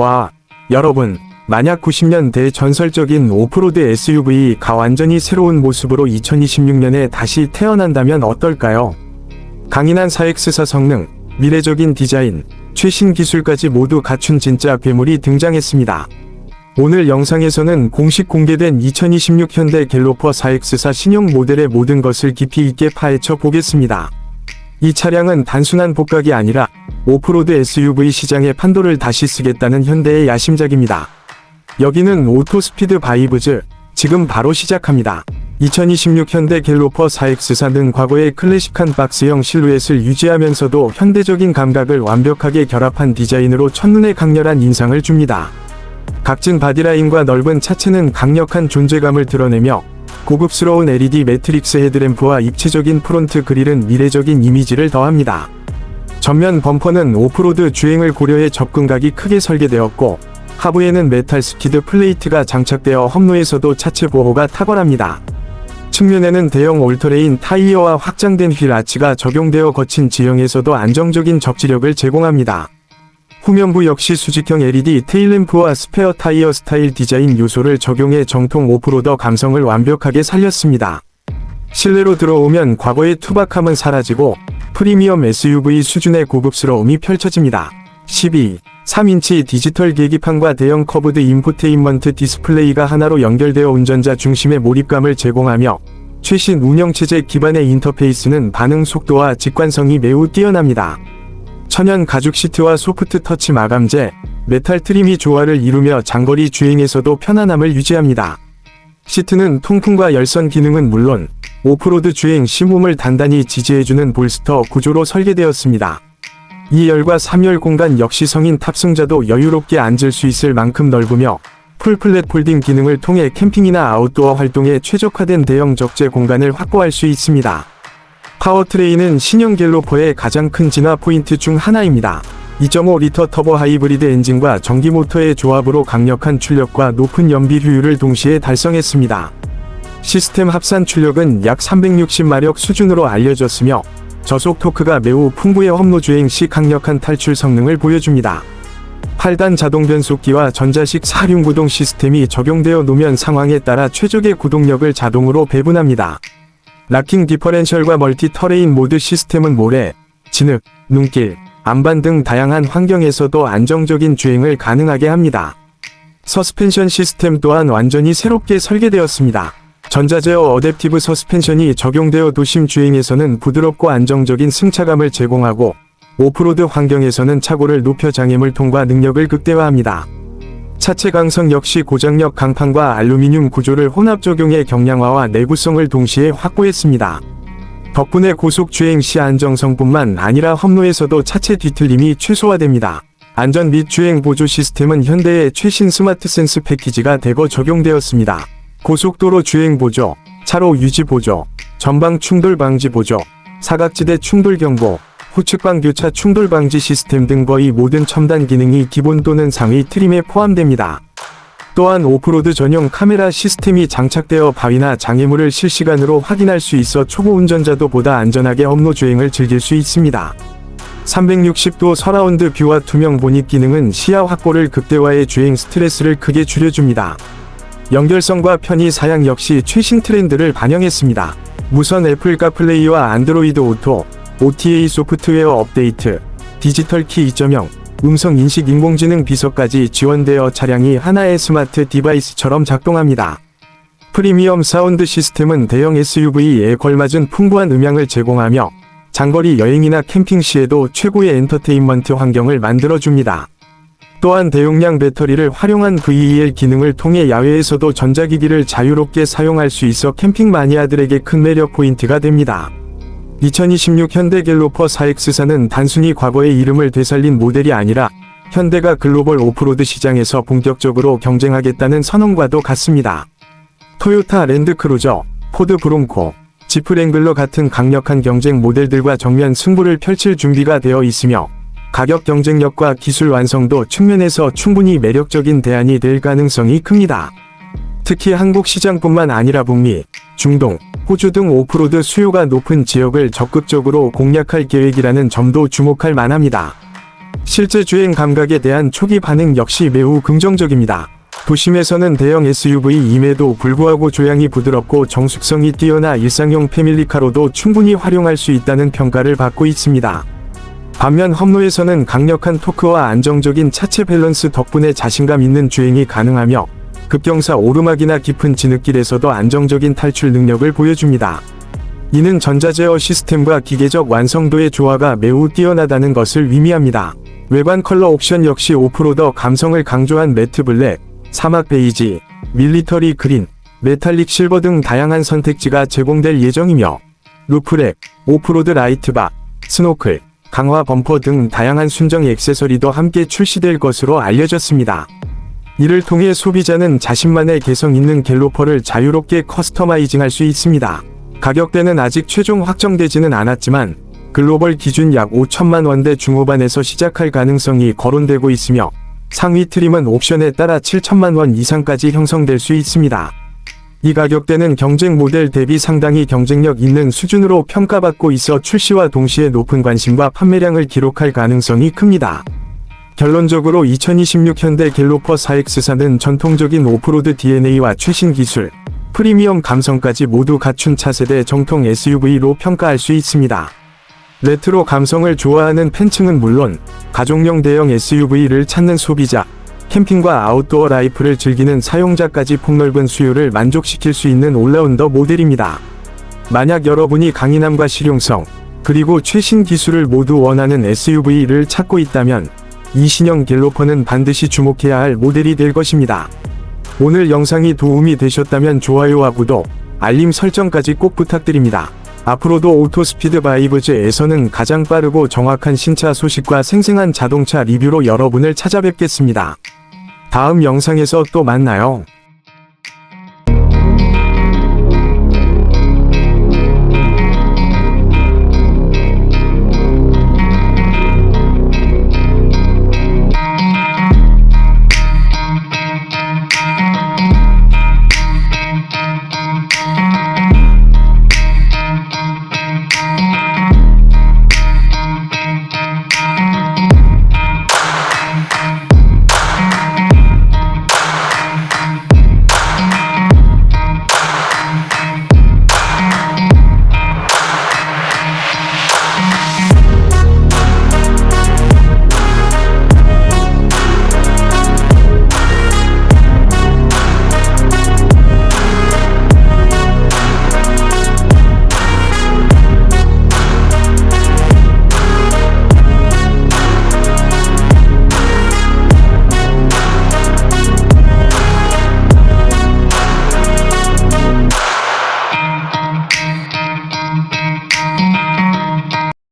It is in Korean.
와, 여러분, 만약 90년대 전설적인 오프로드 SUV가 완전히 새로운 모습으로 2026년에 다시 태어난다면 어떨까요? 강인한 4X사 성능, 미래적인 디자인, 최신 기술까지 모두 갖춘 진짜 괴물이 등장했습니다. 오늘 영상에서는 공식 공개된 2026 현대 갤로퍼 4X사 신형 모델의 모든 것을 깊이 있게 파헤쳐 보겠습니다. 이 차량은 단순한 복각이 아니라 오프로드 SUV 시장의 판도를 다시 쓰겠다는 현대의 야심작입니다. 여기는 오토스피드 바이브즈, 지금 바로 시작합니다. 2026 현대 갤로퍼 4X사는 과거의 클래식한 박스형 실루엣을 유지하면서도 현대적인 감각을 완벽하게 결합한 디자인으로 첫눈에 강렬한 인상을 줍니다. 각진 바디라인과 넓은 차체는 강력한 존재감을 드러내며 고급스러운 LED 매트릭스 헤드램프와 입체적인 프론트 그릴은 미래적인 이미지를 더합니다. 전면 범퍼는 오프로드 주행을 고려해 접근각이 크게 설계되었고 하부에는 메탈 스키드 플레이트가 장착되어 험로에서도 차체 보호가 탁월합니다. 측면에는 대형 올터레인 타이어와 확장된 휠 아치가 적용되어 거친 지형에서도 안정적인 접지력을 제공합니다. 후면부 역시 수직형 LED 테일램프와 스페어 타이어 스타일 디자인 요소를 적용해 정통 오프로더 감성을 완벽하게 살렸습니다. 실내로 들어오면 과거의 투박함은 사라지고 프리미엄 SUV 수준의 고급스러움이 펼쳐집니다. 12. 3인치 디지털 계기판과 대형 커브드 인포테인먼트 디스플레이가 하나로 연결되어 운전자 중심의 몰입감을 제공하며 최신 운영체제 기반의 인터페이스는 반응 속도와 직관성이 매우 뛰어납니다. 천연 가죽 시트와 소프트 터치 마감재, 메탈 트림이 조화를 이루며 장거리 주행에서도 편안함을 유지합니다. 시트는 통풍과 열선 기능은 물론 오프로드 주행 시 몸을 단단히 지지해주는 볼스터 구조로 설계되었습니다. 2열과 3열 공간 역시 성인 탑승자도 여유롭게 앉을 수 있을 만큼 넓으며 풀플랫 폴딩 기능을 통해 캠핑이나 아웃도어 활동에 최적화된 대형 적재 공간을 확보할 수 있습니다. 파워트레인은 신형 갤로퍼의 가장 큰 진화 포인트 중 하나입니다. 2.5리터 터보 하이브리드 엔진과 전기 모터의 조합으로 강력한 출력과 높은 연비 효율을 동시에 달성했습니다. 시스템 합산 출력은 약 360마력 수준으로 알려졌으며 저속 토크가 매우 풍부해 험로 주행 시 강력한 탈출 성능을 보여줍니다. 8단 자동 변속기와 전자식 사륜 구동 시스템이 적용되어 노면 상황에 따라 최적의 구동력을 자동으로 배분합니다. 락킹 디퍼렌셜과 멀티 터레인 모드 시스템은 모래, 진흙, 눈길, 안반 등 다양한 환경에서도 안정적인 주행을 가능하게 합니다. 서스펜션 시스템 또한 완전히 새롭게 설계되었습니다. 전자제어 어댑티브 서스펜션이 적용되어 도심 주행에서는 부드럽고 안정적인 승차감을 제공하고 오프로드 환경에서는 차고를 높여 장애물 통과 능력을 극대화합니다. 차체 강성 역시 고장력 강판과 알루미늄 구조를 혼합 적용해 경량화와 내구성을 동시에 확보했습니다. 덕분에 고속 주행 시 안정성뿐만 아니라 험로에서도 차체 뒤틀림이 최소화됩니다. 안전 및 주행 보조 시스템은 현대의 최신 스마트 센스 패키지가 대거 적용되었습니다. 고속도로 주행 보조, 차로 유지 보조, 전방 충돌 방지 보조, 사각지대 충돌 경보, 후측방 교차 충돌 방지 시스템 등 거의 모든 첨단 기능이 기본 또는 상위 트림에 포함됩니다. 또한 오프로드 전용 카메라 시스템이 장착되어 바위나 장애물을 실시간으로 확인할 수 있어 초보 운전자도 보다 안전하게 업로 주행을 즐길 수 있습니다. 360도 서라운드 뷰와 투명 보닛 기능은 시야 확보를 극대화해 주행 스트레스를 크게 줄여줍니다. 연결성과 편의 사양 역시 최신 트렌드를 반영했습니다. 무선 애플 카플레이와 안드로이드 오토, OTA 소프트웨어 업데이트, 디지털 키 2.0, 음성 인식 인공지능 비서까지 지원되어 차량이 하나의 스마트 디바이스처럼 작동합니다. 프리미엄 사운드 시스템은 대형 SUV에 걸맞은 풍부한 음향을 제공하며 장거리 여행이나 캠핑 시에도 최고의 엔터테인먼트 환경을 만들어줍니다. 또한 대용량 배터리를 활용한 VEL 기능을 통해 야외에서도 전자기기를 자유롭게 사용할 수 있어 캠핑 마니아들에게 큰 매력 포인트가 됩니다. 2026 현대 갤로퍼 4X사는 단순히 과거의 이름을 되살린 모델이 아니라 현대가 글로벌 오프로드 시장에서 본격적으로 경쟁하겠다는 선언과도 같습니다. 토요타 랜드크루저, 포드 브론코, 지프 랭글러 같은 강력한 경쟁 모델들과 정면 승부를 펼칠 준비가 되어 있으며 가격 경쟁력과 기술 완성도 측면에서 충분히 매력적인 대안이 될 가능성이 큽니다. 특히 한국 시장뿐만 아니라 북미, 중동, 호주 등 오프로드 수요가 높은 지역을 적극적으로 공략할 계획이라는 점도 주목할 만합니다. 실제 주행 감각에 대한 초기 반응 역시 매우 긍정적입니다. 도심에서는 대형 SUV임에도 불구하고 조향이 부드럽고 정숙성이 뛰어나 일상용 패밀리카로도 충분히 활용할 수 있다는 평가를 받고 있습니다. 반면 험로에서는 강력한 토크와 안정적인 차체 밸런스 덕분에 자신감 있는 주행이 가능하며 급경사 오르막이나 깊은 진흙길에서도 안정적인 탈출 능력을 보여줍니다. 이는 전자제어 시스템과 기계적 완성도의 조화가 매우 뛰어나다는 것을 의미합니다. 외관 컬러 옵션 역시 오프로더 감성을 강조한 매트 블랙, 사막 베이지, 밀리터리 그린, 메탈릭 실버 등 다양한 선택지가 제공될 예정이며 루프렉, 오프로드 라이트바, 스노클, 강화 범퍼 등 다양한 순정 액세서리도 함께 출시될 것으로 알려졌습니다. 이를 통해 소비자는 자신만의 개성 있는 갤로퍼를 자유롭게 커스터마이징할 수 있습니다. 가격대는 아직 최종 확정되지는 않았지만 글로벌 기준 약 5천만 원대 중후반에서 시작할 가능성이 거론되고 있으며 상위 트림은 옵션에 따라 7천만 원 이상까지 형성될 수 있습니다. 이 가격대는 경쟁 모델 대비 상당히 경쟁력 있는 수준으로 평가받고 있어 출시와 동시에 높은 관심과 판매량을 기록할 가능성이 큽니다. 결론적으로 2026 현대 갤로퍼 4X사는 전통적인 오프로드 DNA와 최신 기술, 프리미엄 감성까지 모두 갖춘 차세대 정통 SUV로 평가할 수 있습니다. 레트로 감성을 좋아하는 팬층은 물론 가족용 대형 SUV를 찾는 소비자, 캠핑과 아웃도어 라이프를 즐기는 사용자까지 폭넓은 수요를 만족시킬 수 있는 올라운더 모델입니다. 만약 여러분이 강인함과 실용성, 그리고 최신 기술을 모두 원하는 SUV를 찾고 있다면 이 신형 갤로퍼는 반드시 주목해야 할 모델이 될 것입니다. 오늘 영상이 도움이 되셨다면 좋아요와 구독, 알림 설정까지 꼭 부탁드립니다. 앞으로도 오토스피드 바이브즈에서는 가장 빠르고 정확한 신차 소식과 생생한 자동차 리뷰로 여러분을 찾아뵙겠습니다. 다음 영상에서 또 만나요.